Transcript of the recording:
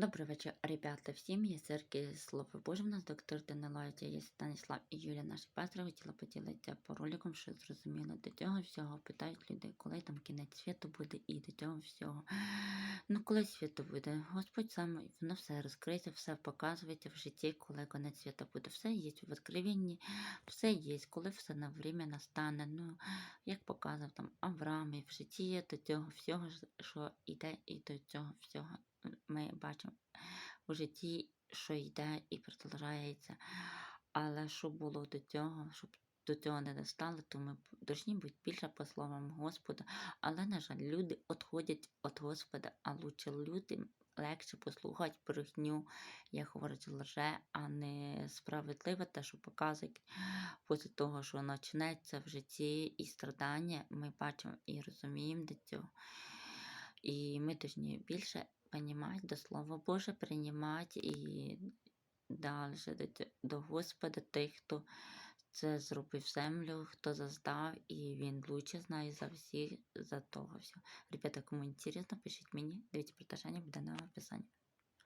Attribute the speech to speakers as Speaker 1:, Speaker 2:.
Speaker 1: Добрий вечір, ребята. Всім є церкви Слово Боже. У нас доктор Данилайця, є Станіслав і Юлія, наші пастори. Хотіла поділитися по роликам, що зрозуміло. До цього всього питають люди, коли там кінець світу буде, і до цього всього. Ну, коли світу буде, Господь сам воно все розкриється, все показується в житті, коли кінець світу буде. Все є в відкривенні, все є, коли все на время настане. Ну, як показав там Авраам, і в житті є до цього всього, що йде, і до цього всього ми бачимо у житті, що йде і продовжується. Але що було до цього, щоб до цього не достало, то ми повинні бути більше по словам Господа. Але, на жаль, люди відходять від Господа, а лучше людям легше послухати брехню, як говорить лже, а не справедливе те, що показує після того, що почнеться в житті і страдання, ми бачимо і розуміємо до цього. І ми повинні більше понімати до Слова Боже, приймати і далі до, Господа тих, хто це зробив землю, хто заздав, і він лучше знає за всіх, за того всього. Ребята, кому інтересно, пишіть мені, дивіться продовження буде на описанні.